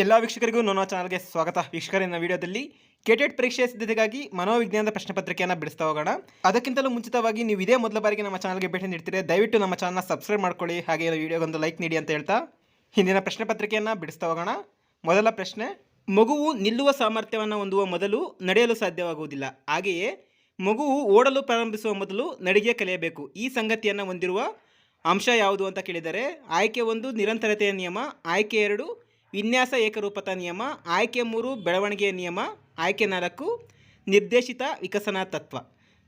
ಎಲ್ಲ ವೀಕ್ಷಕರಿಗೂ ನನ್ನ ಚಾನಲ್ಗೆ ಸ್ವಾಗತ. ವೀಕ್ಷಕರಿನ ವಿಡಿಯೋದಲ್ಲಿ ಕೆಟೆಟ್ ಪರೀಕ್ಷೆಯ ಸಿದ್ಧತೆಗಾಗಿ ಮನೋವಿಜ್ಞಾನದ ಪ್ರಶ್ನೆ ಪತ್ರಿಕೆಯನ್ನು ಬಿಡಿಸ್ತಾ ಹೋಗೋಣ. ಅದಕ್ಕಿಂತಲೂ ಮುಂಚಿತವಾಗಿ ನೀವು ಇದೇ ಮೊದಲ ಬಾರಿಗೆ ನಮ್ಮ ಚಾನಲ್ಗೆ ಭೇಟಿ ನೀಡ್ತೀರಿ ದಯವಿಟ್ಟು ನಮ್ಮ ಚಾನಲ್ನ ಸಬ್ಸ್ಕ್ರೈಬ್ ಮಾಡ್ಕೊಳ್ಳಿ, ಹಾಗೆ ವಿಡಿಯೋಗೊಂದು ಲೈಕ್ ನೀಡಿ ಅಂತ ಹೇಳ್ತಾ ಹಿಂದಿನ ಪ್ರಶ್ನೆ ಪತ್ರಿಕೆಯನ್ನು ಬಿಡಿಸ್ತಾ ಹೋಗೋಣ. ಮೊದಲ ಪ್ರಶ್ನೆ, ಮಗುವು ನಿಲ್ಲುವ ಸಾಮರ್ಥ್ಯವನ್ನು ಹೊಂದುವ ಮೊದಲು ನಡೆಯಲು ಸಾಧ್ಯವಾಗುವುದಿಲ್ಲ. ಹಾಗೆಯೇ ಮಗುವು ಓಡಲು ಪ್ರಾರಂಭಿಸುವ ಮೊದಲು ನಡಿಗೆ ಕಲಿಯಬೇಕು. ಈ ಸಂಗತಿಯನ್ನು ಹೊಂದಿರುವ ಅಂಶ ಯಾವುದು ಅಂತ ಕೇಳಿದರೆ, ಆಯ್ಕೆ ಒಂದು ನಿರಂತರತೆಯ ನಿಯಮ, ಆಯ್ಕೆ ಎರಡು ವಿನ್ಯಾಸ ಏಕರೂಪತಾ ನಿಯಮ, ಆಯ್ಕೆ ಮೂರು, ಬೆಳವಣಿಗೆಯ ನಿಯಮ, ಆಯ್ಕೆ ನಾಲ್ಕು, ನಿರ್ದೇಶಿತ ವಿಕಸನ ತತ್ವ.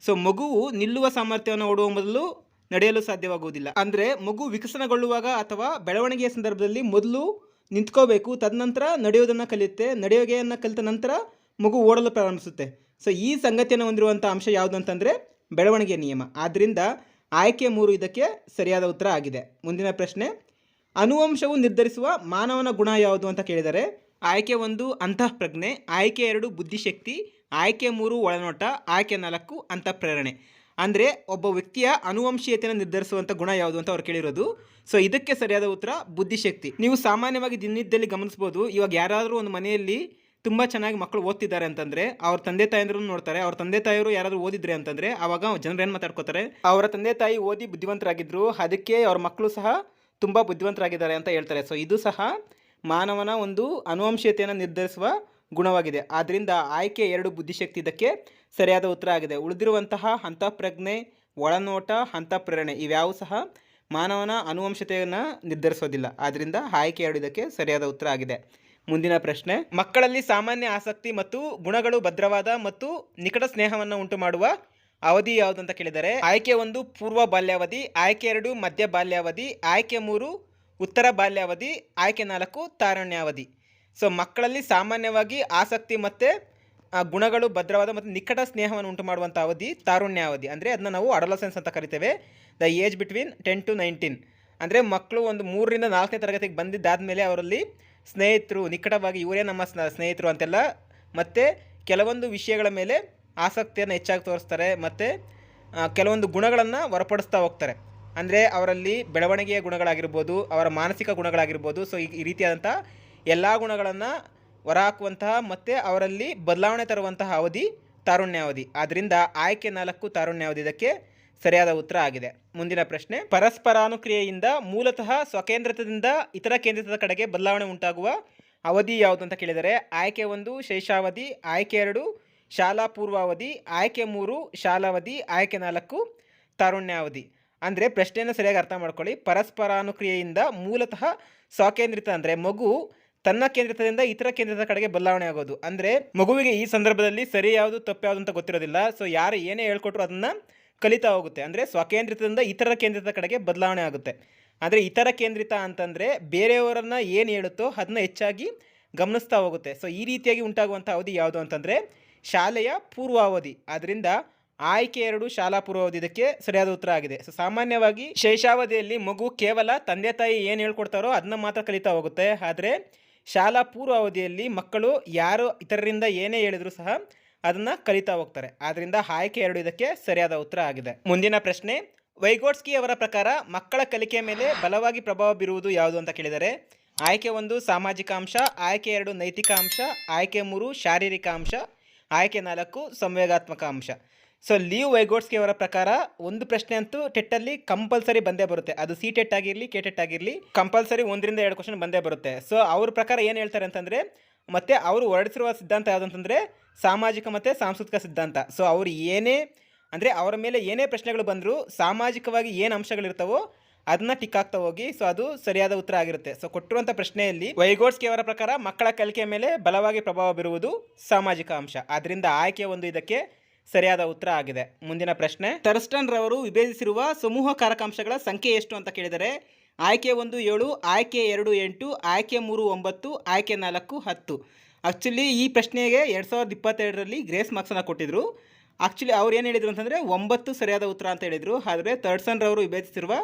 ಸೊ ಮಗುವು ನಿಲ್ಲುವ ಸಾಮರ್ಥ್ಯವನ್ನು ಓಡುವ ಮೊದಲು ನಡೆಯಲು ಸಾಧ್ಯವಾಗುವುದಿಲ್ಲ. ಅಂದರೆ, ಮಗು ವಿಕಸನಗೊಳ್ಳುವಾಗ ಅಥವಾ ಬೆಳವಣಿಗೆಯ ಸಂದರ್ಭದಲ್ಲಿ ಮೊದಲು ನಿಂತ್ಕೋಬೇಕು, ತದನಂತರ ನಡೆಯೋದನ್ನು ಕಲಿಯುತ್ತೆ, ನಡೆಯೋಗೆಯನ್ನು ಕಲಿತ ನಂತರ ಮಗು ಓಡಲು ಪ್ರಾರಂಭಿಸುತ್ತೆ. ಸೊ ಈ ಸಂಗತಿಯನ್ನು ಹೊಂದಿರುವಂಥ ಅಂಶ ಯಾವುದು ಅಂತಂದರೆ ಬೆಳವಣಿಗೆಯ ನಿಯಮ. ಆದ್ದರಿಂದ ಆಯ್ಕೆ ಮೂರು ಇದಕ್ಕೆ ಸರಿಯಾದ ಉತ್ತರ ಆಗಿದೆ. ಮುಂದಿನ ಪ್ರಶ್ನೆ ಅನುವಂಶವು ನಿರ್ಧರಿಸುವ ಮಾನವನ ಗುಣ ಯಾವುದು ಅಂತ ಕೇಳಿದರೆ, ಆಯ್ಕೆ ಒಂದು ಅಂತಃಪ್ರಜ್ಞೆ, ಆಯ್ಕೆ ಎರಡು ಬುದ್ಧಿಶಕ್ತಿ, ಆಯ್ಕೆ ಮೂರು ಒಳನೋಟ, ಆಯ್ಕೆ ನಾಲ್ಕು ಅಂತಃಪ್ರೇರಣೆ. ಅಂದರೆ ಒಬ್ಬ ವ್ಯಕ್ತಿಯ ಅನುವಂಶೀಯತೆಯನ್ನು ನಿರ್ಧರಿಸುವಂಥ ಗುಣ ಯಾವುದು ಅಂತ ಅವ್ರು ಕೇಳಿರೋದು. ಸೊ ಇದಕ್ಕೆ ಸರಿಯಾದ ಉತ್ತರ ಬುದ್ಧಿಶಕ್ತಿ. ನೀವು ಸಾಮಾನ್ಯವಾಗಿ ದಿನನಿತ್ಯದಲ್ಲಿ ಗಮನಿಸ್ಬೋದು, ಇವಾಗ ಯಾರಾದರೂ ಒಂದು ಮನೆಯಲ್ಲಿ ತುಂಬ ಚೆನ್ನಾಗಿ ಮಕ್ಕಳು ಓದ್ತಿದ್ದಾರೆ ಅಂತಂದರೆ, ಅವ್ರ ತಂದೆ ತಾಯಂದ್ರೂ ನೋಡ್ತಾರೆ, ಅವ್ರ ತಂದೆ ತಾಯಿಯವರು ಯಾರಾದರೂ ಓದಿದ್ರೆ ಅಂತಂದರೆ ಆವಾಗ ಜನರೇನು ಮಾತಾಡ್ಕೋತಾರೆ, ಅವರ ತಂದೆ ತಾಯಿ ಓದಿ ಬುದ್ಧಿವಂತರಾಗಿದ್ದರು ಅದಕ್ಕೆ ಅವ್ರ ಮಕ್ಕಳು ಸಹ ತುಂಬ ಬುದ್ಧಿವಂತರಾಗಿದ್ದಾರೆ ಅಂತ ಹೇಳ್ತಾರೆ. ಸೊ ಇದು ಸಹ ಮಾನವನ ಒಂದು ಅನುವಂಶೀಯತೆಯನ್ನು ನಿರ್ಧರಿಸುವ ಗುಣವಾಗಿದೆ. ಆದ್ದರಿಂದ ಆಯ್ಕೆ ಎರಡು ಬುದ್ಧಿಶಕ್ತಿ ಇದಕ್ಕೆ ಸರಿಯಾದ ಉತ್ತರ ಆಗಿದೆ. ಉಳಿದಿರುವಂತಹ ಅಂತಃಪ್ರಜ್ಞೆ ಒಳನೋಟ ಅಂತಃಪ್ರೇರಣೆ ಇವ್ಯಾವು ಸಹ ಮಾನವನ ಅನುವಂಶತೆಯನ್ನು ನಿರ್ಧರಿಸೋದಿಲ್ಲ. ಆದ್ದರಿಂದ ಆಯ್ಕೆ ಎರಡು ಇದಕ್ಕೆ ಸರಿಯಾದ ಉತ್ತರ ಆಗಿದೆ. ಮುಂದಿನ ಪ್ರಶ್ನೆ. ಮಕ್ಕಳಲ್ಲಿ ಸಾಮಾನ್ಯ ಆಸಕ್ತಿ ಮತ್ತು ಗುಣಗಳು ಭದ್ರವಾದ ಮತ್ತು ನಿಕಟ ಸ್ನೇಹವನ್ನು ಉಂಟು ಮಾಡುವ ಅವಧಿ ಯಾವುದು ಅಂತ ಕೇಳಿದರೆ, ಆಯ್ಕೆ ಒಂದು ಪೂರ್ವ ಬಾಲ್ಯಾವಧಿ, ಆಯ್ಕೆ ಎರಡು ಮಧ್ಯ ಬಾಲ್ಯಾವಧಿ, ಆಯ್ಕೆ ಮೂರು ಉತ್ತರ ಬಾಲ್ಯಾವಧಿ, ಆಯ್ಕೆ ನಾಲ್ಕು ತಾರುಣ್ಯಾವಧಿ. ಸೊ ಮಕ್ಕಳಲ್ಲಿ ಸಾಮಾನ್ಯವಾಗಿ ಆಸಕ್ತಿ ಮತ್ತು ಗುಣಗಳು ಭದ್ರವಾದ ಮತ್ತು ನಿಕಟ ಸ್ನೇಹವನ್ನು ಉಂಟು ಮಾಡುವಂಥ ಅವಧಿ ತಾರುಣ್ಯಾವಧಿ. ಅಂದರೆ ಅದನ್ನ ನಾವು ಅಡಲಸೆನ್ಸ್ ಅಂತ ಕರಿತೇವೆ. The age between ten to nineteen ಅಂದರೆ ಮಕ್ಕಳು ಒಂದು ಮೂರರಿಂದ ನಾಲ್ಕನೇ ತರಗತಿಗೆ ಬಂದಿದ್ದಾದ ಮೇಲೆ ಅವರಲ್ಲಿ ಸ್ನೇಹಿತರು, ನಿಕಟವಾಗಿ ಇವರೇ ನಮ್ಮ ಸ್ನ- ಸ್ನೇಹಿತರು ಅಂತೆಲ್ಲ, ಮತ್ತು ಕೆಲವೊಂದು ವಿಷಯಗಳ ಮೇಲೆ ಆಸಕ್ತಿಯನ್ನು ಹೆಚ್ಚಾಗಿ ತೋರಿಸ್ತಾರೆ ಮತ್ತು ಕೆಲವೊಂದು ಗುಣಗಳನ್ನು ಹೊರಪಡಿಸ್ತಾ ಹೋಗ್ತಾರೆ. ಅಂದರೆ ಅವರಲ್ಲಿ ಬೆಳವಣಿಗೆಯ ಗುಣಗಳಾಗಿರ್ಬೋದು, ಅವರ ಮಾನಸಿಕ ಗುಣಗಳಾಗಿರ್ಬೋದು ಸೊ ಈ ರೀತಿಯಾದಂಥ ಎಲ್ಲ ಗುಣಗಳನ್ನು ಹೊರಹಾಕುವಂತಹ ಮತ್ತು ಅವರಲ್ಲಿ ಬದಲಾವಣೆ ತರುವಂತಹ ಅವಧಿ ತಾರುಣ್ಯಾವಧಿ. ಆದ್ದರಿಂದ ಆಯ್ಕೆ ನಾಲ್ಕು ತಾರುಣ್ಯಾವಧಿ ಇದಕ್ಕೆ ಸರಿಯಾದ ಉತ್ತರ ಆಗಿದೆ. ಮುಂದಿನ ಪ್ರಶ್ನೆ ಪರಸ್ಪರಾನುಕ್ರಿಯೆಯಿಂದ ಮೂಲತಃ ಸ್ವಕೇಂದ್ರತದಿಂದ ಇತರ ಕೇಂದ್ರಿತದ ಕಡೆಗೆ ಬದಲಾವಣೆ ಉಂಟಾಗುವ ಅವಧಿ ಯಾವುದು ಅಂತ ಕೇಳಿದರೆ, ಆಯ್ಕೆ ಒಂದು, ಶೇಷಾವಧಿ, ಆಯ್ಕೆ ಎರಡು ಶಾಲಾ ಪೂರ್ವಾವಧಿ, ಆಯ್ಕೆ ಮೂರು, ಶಾಲಾವಧಿ, ಆಯ್ಕೆ ನಾಲ್ಕು, ತಾರುಣ್ಯಾವಧಿ. ಅಂದರೆ ಪ್ರಶ್ನೆಯನ್ನು ಸರಿಯಾಗಿ ಅರ್ಥ ಮಾಡ್ಕೊಳ್ಳಿ. ಪರಸ್ಪರಾನುಕ್ರಿಯೆಯಿಂದ ಮೂಲತಃ ಸ್ವಕೇಂದ್ರಿತ ಅಂದರೆ ಮಗು ತನ್ನ ಕೇಂದ್ರಿತದಿಂದ ಇತರ ಕೇಂದ್ರದ ಕಡೆಗೆ ಬದಲಾವಣೆ ಆಗೋದು. ಅಂದರೆ ಮಗುವಿಗೆ ಈ ಸಂದರ್ಭದಲ್ಲಿ ಸರಿ ಯಾವುದು, ತಪ್ಪು ಯಾವುದು ಅಂತ ಗೊತ್ತಿರೋದಿಲ್ಲ. ಸೊ ಯಾರು ಏನೇ ಹೇಳ್ಕೊಟ್ರು ಅದನ್ನು ಕಲಿತಾ ಹೋಗುತ್ತೆ. ಅಂದರೆ ಸ್ವಕೇಂದ್ರಿತದಿಂದ ಇತರ ಕೇಂದ್ರದ ಕಡೆಗೆ ಬದಲಾವಣೆ ಆಗುತ್ತೆ. ಅಂದರೆ ಇತರ ಕೇಂದ್ರಿತ ಅಂತಂದರೆ ಬೇರೆಯವರನ್ನು ಏನು ಹೇಳುತ್ತೋ ಅದನ್ನ ಹೆಚ್ಚಾಗಿ ಗಮನಿಸ್ತಾ ಹೋಗುತ್ತೆ. ಸೊ ಈ ರೀತಿಯಾಗಿ ಉಂಟಾಗುವಂಥ ಅವಧಿ ಯಾವುದು ಅಂತಂದರೆ ಶಾಲೆಯ ಪೂರ್ವಾವಧಿ. ಆದ್ದರಿಂದ ಆಯ್ಕೆ ಎರಡು, ಶಾಲಾ ಪೂರ್ವಾವಧಿ ಇದಕ್ಕೆ ಸರಿಯಾದ ಉತ್ತರ ಆಗಿದೆ. ಸೊ, ಸಾಮಾನ್ಯವಾಗಿ ಶೇಷಾವಧಿಯಲ್ಲಿ ಮಗು ಕೇವಲ ತಂದೆ ತಾಯಿ ಏನು ಹೇಳ್ಕೊಡ್ತಾರೋ ಅದನ್ನ ಮಾತ್ರ ಕಲಿತಾ ಹೋಗುತ್ತೆ. ಆದರೆ ಶಾಲಾ ಪೂರ್ವಾವಧಿಯಲ್ಲಿ ಮಕ್ಕಳು ಯಾರು ಇತರರಿಂದ ಏನೇ ಹೇಳಿದರೂ ಸಹ ಅದನ್ನು ಕಲಿತಾ ಹೋಗ್ತಾರೆ. ಆದ್ದರಿಂದ ಆಯ್ಕೆ ಎರಡು ಇದಕ್ಕೆ ಸರಿಯಾದ ಉತ್ತರ ಆಗಿದೆ. ಮುಂದಿನ ಪ್ರಶ್ನೆ ವೈಗೋಟ್ಸ್ಕಿ ಅವರ ಪ್ರಕಾರ ಮಕ್ಕಳ ಕಲಿಕೆಯ ಮೇಲೆ ಬಲವಾಗಿ ಪ್ರಭಾವ ಬೀರುವುದು ಯಾವುದು ಅಂತ ಕೇಳಿದರೆ, ಆಯ್ಕೆ ಒಂದು ಸಾಮಾಜಿಕ ಅಂಶ, ಆಯ್ಕೆ ಎರಡು ನೈತಿಕ ಅಂಶ, ಆಯ್ಕೆ ಮೂರು ಶಾರೀರಿಕ ಅಂಶ ಆಯ್ಕೆ ನಾಲ್ಕು ಸಂವೇಗಾತ್ಮಕ ಅಂಶ. ಸೊ ಲೀವ್ ವೈಗೋಟ್ಸ್ಕಿ ಅವರ ಪ್ರಕಾರ ಒಂದು ಪ್ರಶ್ನೆ ಅಂತೂ ಟೆಟ್ಟಲ್ಲಿ ಕಂಪಲ್ಸರಿ ಬಂದೇ ಬರುತ್ತೆ. ಅದು ಸಿ ಟೆಟ್ ಆಗಿರಲಿ ಕೆ ಟೆಟ್ ಆಗಿರಲಿ ಕಂಪಲ್ಸರಿ ಒಂದರಿಂದ ಎರಡು ಕ್ವಶನ್ ಬಂದೇ ಬರುತ್ತೆ. ಸೊ ಅವ್ರ ಪ್ರಕಾರ ಏನು ಹೇಳ್ತಾರೆ ಅಂತಂದರೆ, ಮತ್ತು ಅವರು ಹೊರಡಿಸಿರುವ ಸಿದ್ಧಾಂತ ಯಾವುದಂತಂದರೆ ಸಾಮಾಜಿಕ ಮತ್ತು ಸಾಂಸ್ಕೃತಿಕ ಸಿದ್ಧಾಂತ. ಸೊ ಅವ್ರು ಏನೇ, ಅಂದರೆ ಅವರ ಮೇಲೆ ಏನೇ ಪ್ರಶ್ನೆಗಳು ಬಂದರೂ ಸಾಮಾಜಿಕವಾಗಿ ಏನು ಅಂಶಗಳಿರ್ತಾವೋ ಅದನ್ನ ಟಿಕ್ ಆಗ್ತಾ ಹೋಗಿ ಸೊ ಅದು ಸರಿಯಾದ ಉತ್ತರ ಆಗಿರುತ್ತೆ. ಸೊ ಕೊಟ್ಟಿರುವಂಥ ಪ್ರಶ್ನೆಯಲ್ಲಿ ವೈಗೋಟ್ಸ್ಕಿ ಅವರ ಪ್ರಕಾರ ಮಕ್ಕಳ ಕಲಿಕೆಯ ಮೇಲೆ ಬಲವಾಗಿ ಪ್ರಭಾವ ಬೀರುವುದು ಸಾಮಾಜಿಕ ಅಂಶ. ಆದ್ದರಿಂದ ಆಯ್ಕೆ ಒಂದು ಇದಕ್ಕೆ ಸರಿಯಾದ ಉತ್ತರ ಆಗಿದೆ. ಮುಂದಿನ ಪ್ರಶ್ನೆ. ಥರ್ಸ್ಟನ್ ರವರು ವಿಭೇದಿಸಿರುವ ಸಮೂಹ ಕಾರಕಾಂಶಗಳ ಸಂಖ್ಯೆ ಎಷ್ಟು ಅಂತ ಕೇಳಿದರೆ, ಆಯ್ಕೆ ಒಂದು ಏಳು, ಆಯ್ಕೆ ಎರಡು ಎಂಟು, ಆಯ್ಕೆ ಮೂರು ಒಂಬತ್ತು, ಆಯ್ಕೆ ನಾಲ್ಕು ಹತ್ತು. ಆ್ಯಕ್ಚುಲಿ ಈ ಪ್ರಶ್ನೆಗೆ ಎರಡು ಸಾವಿರದ ಇಪ್ಪತ್ತೆರಡರಲ್ಲಿ ಗ್ರೇಸ್ ಮಾರ್ಕ್ಸನ್ನು ಕೊಟ್ಟಿದ್ರು. ಆ್ಯಕ್ಚುಲಿ ಅವ್ರು ಏನು ಹೇಳಿದ್ರು ಅಂತಂದರೆ ಒಂಬತ್ತು ಸರಿಯಾದ ಉತ್ತರ ಅಂತ ಹೇಳಿದರು. ಆದರೆ ಥರ್ಡ್ಸನ್ ರವರು ವಿಭೇದಿಸಿರುವ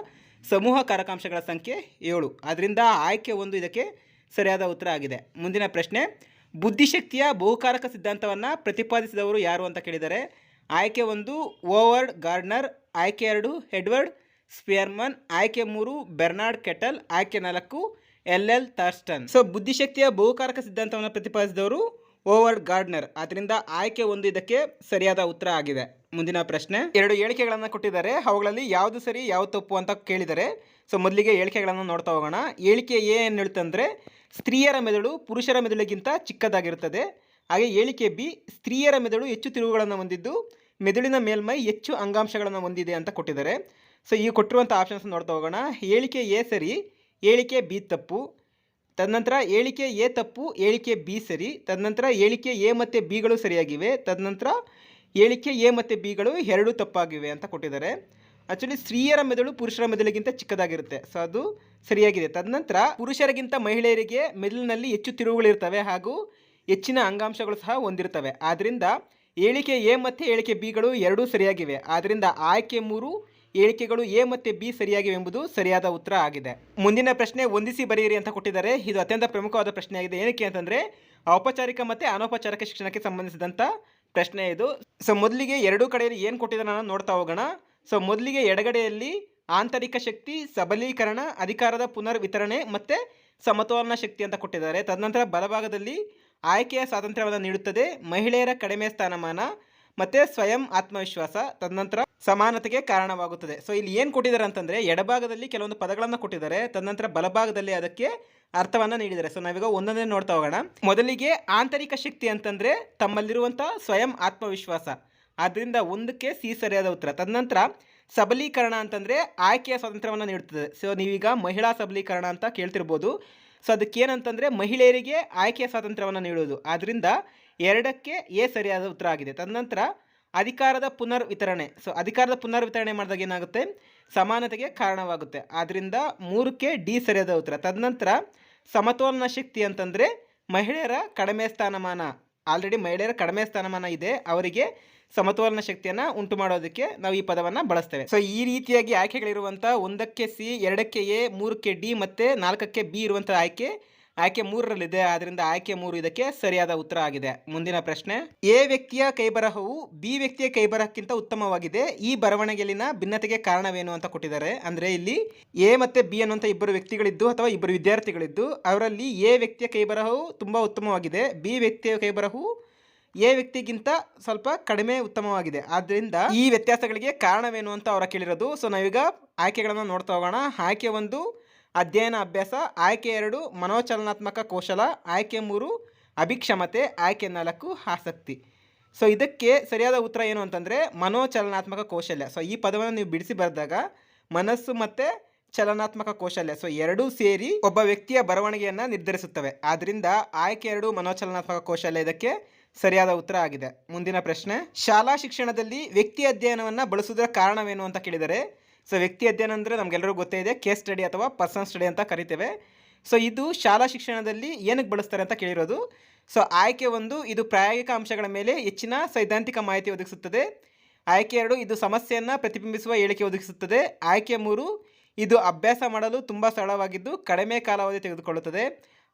ಸಮೂಹ ಕಾರಕಾಂಶಗಳ ಸಂಖ್ಯೆ ಏಳು. ಆದ್ದರಿಂದ ಆಯ್ಕೆ ಒಂದು ಇದಕ್ಕೆ ಸರಿಯಾದ ಉತ್ತರ ಆಗಿದೆ. ಮುಂದಿನ ಪ್ರಶ್ನೆ, ಬುದ್ಧಿಶಕ್ತಿಯ ಬಹುಕಾರಕ ಸಿದ್ಧಾಂತವನ್ನು ಪ್ರತಿಪಾದಿಸಿದವರು ಯಾರು ಅಂತ ಕೇಳಿದರೆ, ಆಯ್ಕೆ ಒಂದು ಓವರ್ಡ್ ಗಾರ್ಡ್ನರ್, ಆಯ್ಕೆ ಎರಡು ಎಡ್ವರ್ಡ್ ಸ್ಪಿಯರ್ಮನ್, ಆಯ್ಕೆ ಮೂರು ಬೆರ್ನಾರ್ಡ್ ಕೆಟಲ್, ಆಯ್ಕೆ ನಾಲ್ಕು ಎಲ್ ಎಲ್ ಥಾರ್ಸ್ಟನ್. ಸೊ, ಬುದ್ಧಿಶಕ್ತಿಯ ಬಹುಕಾರಕ ಸಿದ್ಧಾಂತವನ್ನು ಪ್ರತಿಪಾದಿಸಿದವರು ಓವರ್ಡ್ ಗಾರ್ಡ್ನರ್. ಆದ್ದರಿಂದ ಆಯ್ಕೆ ಒಂದು ಇದಕ್ಕೆ ಸರಿಯಾದ ಉತ್ತರ ಆಗಿದೆ. ಮುಂದಿನ ಪ್ರಶ್ನೆ. ಎರಡು ಹೇಳಿಕೆಗಳನ್ನು ಕೊಟ್ಟಿದ್ದಾರೆ. ಅವುಗಳಲ್ಲಿ ಯಾವುದು ಸರಿ, ಯಾವುದು ತಪ್ಪು ಅಂತ ಕೇಳಿದ್ದಾರೆ ಸೊ ಮೊದಲಿಗೆ ಹೇಳಿಕೆಗಳನ್ನು ನೋಡ್ತಾ ಹೋಗೋಣ. ಹೇಳಿಕೆ ಎ ಏನು ಹೇಳ್ತಂದರೆ ಸ್ತ್ರೀಯರ ಮೆದುಳು ಪುರುಷರ ಮೆದುಳಿಗಿಂತ ಚಿಕ್ಕದಾಗಿರುತ್ತದೆ. ಹಾಗೆ ಹೇಳಿಕೆ ಬಿ, ಸ್ತ್ರೀಯರ ಮೆದುಳು ಹೆಚ್ಚು ತಿರುವುಗಳನ್ನು ಹೊಂದಿದ್ದು, ಮೆದುಳಿನ ಮೇಲ್ಮೈ ಹೆಚ್ಚು ಅಂಗಾಂಶಗಳನ್ನು ಹೊಂದಿದೆ ಅಂತ ಕೊಟ್ಟಿದ್ದಾರೆ. ಸೊ ಈ ಕೊಟ್ಟಿರುವಂಥ ಆಪ್ಷನ್ಸ್ ನೋಡ್ತಾ ಹೋಗೋಣ. ಹೇಳಿಕೆ ಎ ಸರಿ, ಹೇಳಿಕೆ ಬಿ ತಪ್ಪು. ತದನಂತರ ಹೇಳಿಕೆ ಎ ತಪ್ಪು, ಹೇಳಿಕೆ ಬಿ ಸರಿ. ತದನಂತರ ಹೇಳಿಕೆ ಎ ಮತ್ತು ಬಿಗಳು ಸರಿಯಾಗಿವೆ. ತದನಂತರ ಹೇಳಿಕೆ ಎ ಮತ್ತು ಬಿಗಳು ಎರಡೂ ತಪ್ಪಾಗಿವೆ ಅಂತ ಕೊಟ್ಟಿದ್ದಾರೆ. ಆ್ಯಕ್ಚುಲಿ ಸ್ತ್ರೀಯರ ಮೆದುಳು ಪುರುಷರ ಮೆದುಳಿಗಿಂತ ಚಿಕ್ಕದಾಗಿರುತ್ತೆ. ಸೊ ಅದು ಸರಿಯಾಗಿದೆ. ತದನಂತರ, ಪುರುಷರಿಗಿಂತ ಮಹಿಳೆಯರಿಗೆ ಮೆದುಳಿನಲ್ಲಿ ಹೆಚ್ಚು ತಿರುವುಗಳಿರ್ತವೆ ಹಾಗೂ ಹೆಚ್ಚಿನ ಅಂಗಾಂಶಗಳು ಸಹ ಹೊಂದಿರ್ತವೆ. ಆದ್ದರಿಂದ ಹೇಳಿಕೆ ಎ ಮತ್ತು ಹೇಳಿಕೆ ಬಿಗಳು ಎರಡೂ ಸರಿಯಾಗಿವೆ. ಆದ್ದರಿಂದ ಆಯ್ಕೆ ಮೂರು ಹೇಳಿಕೆಗಳು ಎ ಮತ್ತು ಬಿ ಸರಿಯಾಗಿವೆ ಎಂಬುದು ಸರಿಯಾದ ಉತ್ತರ ಆಗಿದೆ. ಮುಂದಿನ ಪ್ರಶ್ನೆ ಹೊಂದಿಸಿ ಬರೆಯಿರಿ ಅಂತ ಕೊಟ್ಟಿದ್ದಾರೆ. ಇದು ಅತ್ಯಂತ ಪ್ರಮುಖವಾದ ಪ್ರಶ್ನೆಯಾಗಿದೆ. ಏನಕ್ಕೆ ಅಂತಂದರೆ, ಔಪಚಾರಿಕ ಮತ್ತು ಅನೌಪಚಾರಿಕ ಶಿಕ್ಷಣಕ್ಕೆ ಸಂಬಂಧಿಸಿದಂಥ ಪ್ರಶ್ನೆ ಇದು. ಸೊ ಮೊದಲಿಗೆ ಎರಡೂ ಕಡೆಯಲ್ಲಿ ಏನು ಕೊಟ್ಟಿದ್ದಾರೆ ನಾನು ನೋಡ್ತಾ ಹೋಗೋಣ. ಸೊ ಮೊದಲಿಗೆ ಎಡಗಡೆಯಲ್ಲಿ ಆಂತರಿಕ ಶಕ್ತಿ, ಸಬಲೀಕರಣ, ಅಧಿಕಾರದ ಪುನರ್ ವಿತರಣೆ ಮತ್ತು ಸಮತೋಲನ ಶಕ್ತಿ ಅಂತ ಕೊಟ್ಟಿದ್ದಾರೆ. ತದನಂತರ ಬಲಭಾಗದಲ್ಲಿ ಆಯ್ಕೆಯ ಸ್ವಾತಂತ್ರ್ಯವನ್ನು ನೀಡುತ್ತದೆ. ಮಹಿಳೆಯರ ಕಡಿಮೆ ಸ್ಥಾನಮಾನ ಮತ್ತು ಸ್ವಯಂ ಆತ್ಮವಿಶ್ವಾಸ. ತದನಂತರ ಸಮಾನತೆಗೆ ಕಾರಣವಾಗುತ್ತದೆ. ಸೊ ಇಲ್ಲಿ ಏನು ಕೊಟ್ಟಿದ್ದಾರೆ ಅಂತಂದರೆ, ಎಡಭಾಗದಲ್ಲಿ ಕೆಲವೊಂದು ಪದಗಳನ್ನು ಕೊಟ್ಟಿದ್ದಾರೆ. ತದನಂತರ ಬಲಭಾಗದಲ್ಲಿ ಅದಕ್ಕೆ ಅರ್ಥವನ್ನು ನೀಡಿದ್ದಾರೆ. ಸೊ ನಾವೀಗ ಒಂದೊಂದೇ ನೋಡ್ತಾ ಹೋಗೋಣ. ಮೊದಲಿಗೆ ಆಂತರಿಕ ಶಕ್ತಿ ಅಂತಂದರೆ ತಮ್ಮಲ್ಲಿರುವಂಥ ಸ್ವಯಂ ಆತ್ಮವಿಶ್ವಾಸ. ಆದ್ದರಿಂದ ಒಂದಕ್ಕೆ ಸಿ ಸರಿಯಾದ ಉತ್ತರ. ತದನಂತರ ಸಬಲೀಕರಣ ಅಂತಂದರೆ ಆಯ್ಕೆಯ ಸ್ವಾತಂತ್ರ್ಯವನ್ನು ನೀಡುತ್ತದೆ ಸೊ ನೀವೀಗ ಮಹಿಳಾ ಸಬಲೀಕರಣ ಅಂತ ಕೇಳ್ತಿರ್ಬೋದು. ಸೊ ಅದಕ್ಕೇನಂತಂದರೆ ಮಹಿಳೆಯರಿಗೆ ಆಯ್ಕೆಯ ಸ್ವಾತಂತ್ರ್ಯವನ್ನು ನೀಡುವುದು. ಆದ್ದರಿಂದ ಎರಡಕ್ಕೆ ಎ ಸರಿಯಾದ ಉತ್ತರ ಆಗಿದೆ. ತದನಂತರ ಅಧಿಕಾರದ ಪುನರ್ ವಿತರಣೆ ಸೊ ಅಧಿಕಾರದ ಪುನರ್ ವಿತರಣೆ ಮಾಡಿದಾಗ ಏನಾಗುತ್ತೆ? ಸಮಾನತೆಗೆ ಕಾರಣವಾಗುತ್ತೆ. ಆದ್ದರಿಂದ ಮೂರಕ್ಕೆ ಡಿ ಸರಿಯಾದ ಉತ್ತರ. ತದನಂತರ ಸಮತೋಲನ ಶಕ್ತಿ ಅಂತಂದರೆ ಮಹಿಳೆಯರ ಕಡಿಮೆ ಸ್ಥಾನಮಾನ. ಆಲ್ರೆಡಿ ಮಹಿಳೆಯರ ಕಡಿಮೆ ಸ್ಥಾನಮಾನ ಇದೆ. ಅವರಿಗೆ ಸಮತೋಲನ ಶಕ್ತಿಯನ್ನು ಉಂಟು ಮಾಡೋದಕ್ಕೆ ನಾವು ಈ ಪದವನ್ನು ಬಳಸ್ತೇವೆ. ಸೊ ಈ ರೀತಿಯಾಗಿ ಆಯ್ಕೆಗಳಿರುವಂಥ ಒಂದಕ್ಕೆ ಸಿ, ಎರಡಕ್ಕೆ ಎ, ಮೂರಕ್ಕೆ ಡಿ ಮತ್ತು ನಾಲ್ಕಕ್ಕೆ ಬಿ ಇರುವಂಥ ಆಯ್ಕೆ ಆಯ್ಕೆ ಮೂರರಲ್ಲಿದೆ. ಆದ್ದರಿಂದ ಆಯ್ಕೆ ಮೂರು ಇದಕ್ಕೆ ಸರಿಯಾದ ಉತ್ತರ ಆಗಿದೆ. ಮುಂದಿನ ಪ್ರಶ್ನೆ, ಎ ವ್ಯಕ್ತಿಯ ಕೈಬರಹವು ಬಿ ವ್ಯಕ್ತಿಯ ಕೈಬರಹಕ್ಕಿಂತ ಉತ್ತಮವಾಗಿದೆ. ಈ ಬರವಣಿಗೆಯಲ್ಲಿನ ಭಿನ್ನತೆಗೆ ಕಾರಣವೇನು ಅಂತ ಕೊಟ್ಟಿದ್ದಾರೆ. ಅಂದರೆ ಇಲ್ಲಿ ಎ ಮತ್ತು ಬಿ ಅನ್ನುವಂಥ ಇಬ್ಬರು ವ್ಯಕ್ತಿಗಳಿದ್ದು ಅಥವಾ ಇಬ್ಬರು ವಿದ್ಯಾರ್ಥಿಗಳಿದ್ದು, ಅವರಲ್ಲಿ ಎ ವ್ಯಕ್ತಿಯ ಕೈಬರಹವು ತುಂಬ ಉತ್ತಮವಾಗಿದೆ. ಬಿ ವ್ಯಕ್ತಿಯ ಕೈಬರಹವು ಎ ವ್ಯಕ್ತಿಗಿಂತ ಸ್ವಲ್ಪ ಕಡಿಮೆ ಉತ್ತಮವಾಗಿದೆ. ಆದ್ದರಿಂದ ಈ ವ್ಯತ್ಯಾಸಗಳಿಗೆ ಕಾರಣವೇನು ಅಂತ ಅವರ ಕೇಳಿರೋದು. ಸೊ ನಾವೀಗ ಆಯ್ಕೆಗಳನ್ನು ನೋಡ್ತಾ ಹೋಗೋಣ. ಆಯ್ಕೆ ಒಂದು ಅಧ್ಯಯನ ಅಭ್ಯಾಸ, ಆಯ್ಕೆ ಎರಡು, ಮನೋಚಲನಾತ್ಮಕ ಕೌಶಲ, ಆಯ್ಕೆ ಮೂರು, ಅಭಿಕ್ಷಮತೆ, ಆಯ್ಕೆ ನಾಲ್ಕು, ಆಸಕ್ತಿ. ಸೊ ಇದಕ್ಕೆ ಸರಿಯಾದ ಉತ್ತರ ಏನು ಅಂತಂದರೆ, ಮನೋಚಲನಾತ್ಮಕ ಕೌಶಲ್ಯ. ಸೊ ಈ ಪದವನ್ನು ನೀವು ಬಿಡಿಸಿ ಬರೆದಾಗ, ಮನಸ್ಸು ಮತ್ತು ಚಲನಾತ್ಮಕ ಕೌಶಲ್ಯ. ಸೊ ಎರಡೂ ಸೇರಿ ಒಬ್ಬ ವ್ಯಕ್ತಿಯ ಬರವಣಿಗೆಯನ್ನು ನಿರ್ಧರಿಸುತ್ತವೆ. ಆದ್ದರಿಂದ ಆಯ್ಕೆ ಎರಡು, ಮನೋಚಲನಾತ್ಮಕ ಕೌಶಲ್ಯ ಇದಕ್ಕೆ ಸರಿಯಾದ ಉತ್ತರ ಆಗಿದೆ. ಮುಂದಿನ ಪ್ರಶ್ನೆ, ಶಾಲಾ ಶಿಕ್ಷಣದಲ್ಲಿ ವ್ಯಕ್ತಿ ಅಧ್ಯಯನವನ್ನು ಬಳಸುವುದರ ಕಾರಣವೇನು ಅಂತ ಕೇಳಿದರೆ ಸೊ ವ್ಯಕ್ತಿ ಅಧ್ಯಯನ ಅಂದರೆ ನಮಗೆಲ್ಲರಿಗೂ ಗೊತ್ತೇ ಇದೆ ಕೇಸ್ ಸ್ಟಡಿ ಅಥವಾ ಪರ್ಸನ್ ಸ್ಟಡಿ ಅಂತ ಕರಿತೇವೆ. ಸೊ ಇದು ಶಾಲಾ ಶಿಕ್ಷಣದಲ್ಲಿ ಏನಕ್ಕೆ ಬಳಸ್ತಾರೆ ಅಂತ ಕೇಳಿರೋದು. ಸೊ ಆಯ್ಕೆ ಒಂದು, ಇದು ಪ್ರಾಯೋಗಿಕ ಅಂಶಗಳ ಮೇಲೆ ಹೆಚ್ಚಿನ ಸೈದ್ಧಾಂತಿಕ ಮಾಹಿತಿ ಒದಗಿಸುತ್ತದೆ. ಆಯ್ಕೆ ಎರಡು, ಇದು ಸಮಸ್ಯೆಯನ್ನು ಪ್ರತಿಬಿಂಬಿಸುವ ಹೇಳಿಕೆ ಒದಗಿಸುತ್ತದೆ. ಆಯ್ಕೆ ಮೂರು, ಇದು ಅಭ್ಯಾಸ ಮಾಡಲು ತುಂಬ ಸರಳವಾಗಿದ್ದು ಕಡಿಮೆ ಕಾಲಾವಧಿ ತೆಗೆದುಕೊಳ್ಳುತ್ತದೆ.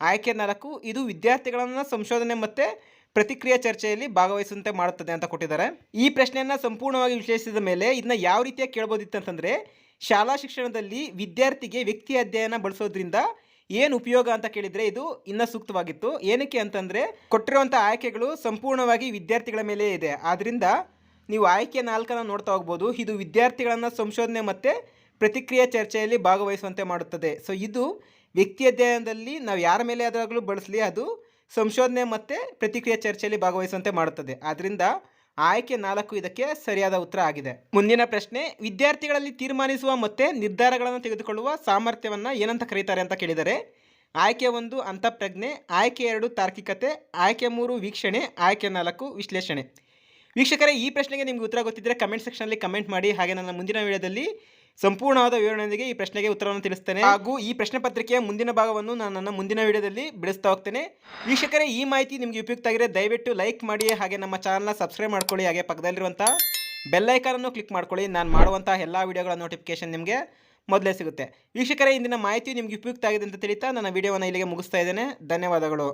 ಆಯ್ಕೆ ನಾಲ್ಕು, ಇದು ವಿದ್ಯಾರ್ಥಿಗಳನ್ನು ಸಂಶೋಧನೆ ಮತ್ತು ಪ್ರತಿಕ್ರಿಯೆ ಚರ್ಚೆಯಲ್ಲಿ ಭಾಗವಹಿಸುವಂತೆ ಮಾಡುತ್ತದೆ ಅಂತ ಕೊಟ್ಟಿದ್ದಾರೆ. ಈ ಪ್ರಶ್ನೆಯನ್ನು ಸಂಪೂರ್ಣವಾಗಿ ವಿಶ್ಲೇಷಿಸಿದ ಮೇಲೆ ಇದನ್ನ ಯಾವ ರೀತಿಯಾಗಿ ಕೇಳ್ಬೋದಿತ್ತು ಅಂತಂದರೆ, ಶಾಲಾ ಶಿಕ್ಷಣದಲ್ಲಿ ವಿದ್ಯಾರ್ಥಿಗೆ ವ್ಯಕ್ತಿ ಅಧ್ಯಯನ ಬಳಸೋದ್ರಿಂದ ಏನು ಉಪಯೋಗ ಅಂತ ಕೇಳಿದರೆ ಇದು ಇನ್ನ ಸೂಕ್ತವಾಗಿತ್ತು. ಏನಕ್ಕೆ ಅಂತಂದರೆ ಕೊಟ್ಟಿರುವಂಥ ಆಯ್ಕೆಗಳು ಸಂಪೂರ್ಣವಾಗಿ ವಿದ್ಯಾರ್ಥಿಗಳ ಮೇಲೆ ಇದೆ. ಆದ್ದರಿಂದ ನೀವು ಆಯ್ಕೆ ನಾಲ್ಕನ್ನು ನೋಡ್ತಾ ಹೋಗ್ಬೋದು. ಇದು ವಿದ್ಯಾರ್ಥಿಗಳನ್ನು ಸಂಶೋಧನೆ ಮತ್ತು ಪ್ರತಿಕ್ರಿಯೆ ಚರ್ಚೆಯಲ್ಲಿ ಭಾಗವಹಿಸುವಂತೆ ಮಾಡುತ್ತದೆ. ಸೊ ಇದು ವ್ಯಕ್ತಿ ಅಧ್ಯಯನದಲ್ಲಿ ನಾವು ಯಾರ ಮೇಲೆ ಆದಾಗಲೂ ಬಳಸಲಿ, ಅದು ಸಂಶೋಧನೆ ಮತ್ತು ಪ್ರತಿಕ್ರಿಯೆ ಚರ್ಚೆಯಲ್ಲಿ ಭಾಗವಹಿಸುವಂತೆ ಮಾಡುತ್ತದೆ. ಆದ್ದರಿಂದ ಆಯ್ಕೆ ನಾಲ್ಕು ಇದಕ್ಕೆ ಸರಿಯಾದ ಉತ್ತರ ಆಗಿದೆ. ಮುಂದಿನ ಪ್ರಶ್ನೆ, ವಿದ್ಯಾರ್ಥಿಗಳಲ್ಲಿ ತೀರ್ಮಾನಿಸುವ ಮತ್ತು ನಿರ್ಧಾರಗಳನ್ನು ತೆಗೆದುಕೊಳ್ಳುವ ಸಾಮರ್ಥ್ಯವನ್ನು ಏನಂತ ಕರೀತಾರೆ ಅಂತ ಕೇಳಿದರೆ, ಆಯ್ಕೆ ಒಂದು ಅಂತಃಪ್ರಜ್ಞೆ, ಆಯ್ಕೆ ಎರಡು ತಾರ್ಕಿಕತೆ, ಆಯ್ಕೆ ಮೂರು ವೀಕ್ಷಣೆ, ಆಯ್ಕೆ ನಾಲ್ಕು ವಿಶ್ಲೇಷಣೆ. ವೀಕ್ಷಕರೇ, ಈ ಪ್ರಶ್ನೆಗೆ ನಿಮಗೆ ಉತ್ತರ ಗೊತ್ತಿದ್ದರೆ ಕಮೆಂಟ್ ಸೆಕ್ಷನಲ್ಲಿ ಕಮೆಂಟ್ ಮಾಡಿ. ಹಾಗೆ ನನ್ನ ಮುಂದಿನ ವಿಡಿಯೋದಲ್ಲಿ ಸಂಪೂರ್ಣವಾದ ವಿವರಣೆಯೊಂದಿಗೆ ಈ ಪ್ರಶ್ನೆಗೆ ಉತ್ತರವನ್ನು ತಿಳಿಸ್ತೇನೆ. ಹಾಗೂ ಈ ಪ್ರಶ್ನೆ ಪತ್ರಿಕೆಯ ಮುಂದಿನ ಭಾಗವನ್ನು ನಾನು ನನ್ನ ಮುಂದಿನ ವಿಡಿಯೋದಲ್ಲಿ ಬಿಡಿಸ್ತಾ ಹೋಗ್ತೇನೆ. ವೀಕ್ಷಕರೇ, ಈ ಮಾಹಿತಿ ನಿಮಗೆ ಉಪಯುಕ್ತ ಆಗಿದೆ ದಯವಿಟ್ಟು ಲೈಕ್ ಮಾಡಿ ಹಾಗೆ ನಮ್ಮ ಚಾನಲ್ನ ಸಬ್ಸ್ಕ್ರೈಬ್ ಮಾಡ್ಕೊಳ್ಳಿ. ಹಾಗೆ ಪಕ್ಕದಲ್ಲಿರುವಂಥ ಅನ್ನು ಕ್ಲಿಕ್ ಮಾಡ್ಕೊಳ್ಳಿ. ನಾನು ಮಾಡುವಂಥ ಎಲ್ಲ ವಿಡಿಯೋಗಳ ನೋಟಿಫಿಕೇಶನ್ ನಿಮಗೆ ಮೊದಲೇ ಸಿಗುತ್ತೆ. ವೀಕ್ಷಕರೇ, ಇಂದಿನ ಮಾಹಿತಿ ನಿಮಗೆ ಉಪಯುಕ್ತ ಆಗಿದೆ ಅಂತ ತಿಳಿತಾ ನನ್ನ ವಿಡಿಯೋವನ್ನು ಇಲ್ಲಿಗೆ ಮುಗಿಸ್ತಾ ಇದ್ದೇನೆ. ಧನ್ಯವಾದಗಳು.